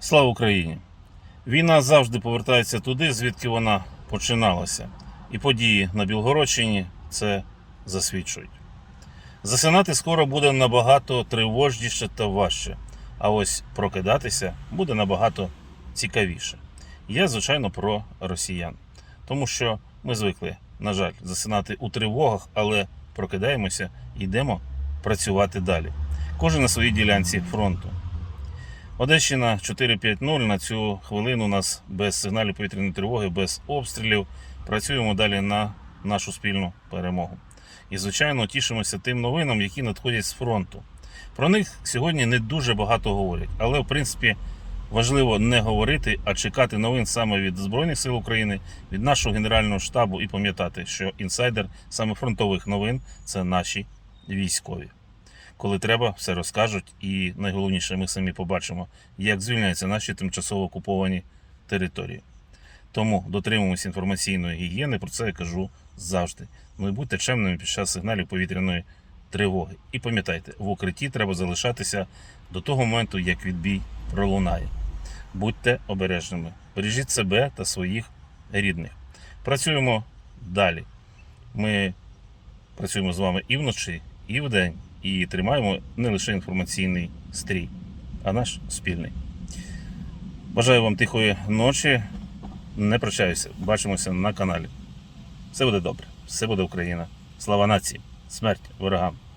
Слава Україні! Війна завжди повертається туди, звідки вона починалася. І події на Білгородщині це засвідчують. Засинати скоро буде набагато тривожніше та важче, а ось прокидатися буде набагато цікавіше. Я, звичайно, про росіян, тому що ми звикли, на жаль, засинати у тривогах, але прокидаємося і йдемо працювати далі. Кожен на своїй ділянці фронту. Одещина 450 на цю хвилину у нас без сигналів повітряної тривоги, без обстрілів. Працюємо далі на нашу спільну перемогу. І, звичайно, тішимося тим новинам, які надходять з фронту. Про них сьогодні не дуже багато говорять, але в принципі важливо не говорити, а чекати новин саме від Збройних сил України, від нашого генерального штабу і пам'ятати, що інсайдер саме фронтових новин це наші військові коли треба, все розкажуть. І найголовніше, ми самі побачимо, як звільняються наші тимчасово окуповані території. Тому дотримуємося інформаційної гігієни, про це я кажу завжди. Ну і будьте чемними під час сигналів повітряної тривоги. І пам'ятайте, в укритті треба залишатися до того моменту, як відбій пролунає. Будьте обережними, бережіть себе та своїх рідних. Працюємо далі. Ми працюємо з вами і вночі, і вдень, і тримаємо не лише інформаційний стрій, а наш спільний. Бажаю вам тихої ночі. Не прощаюся. Бачимося на каналі. Все буде добре. Все буде Україна. Слава нації! Смерть ворогам!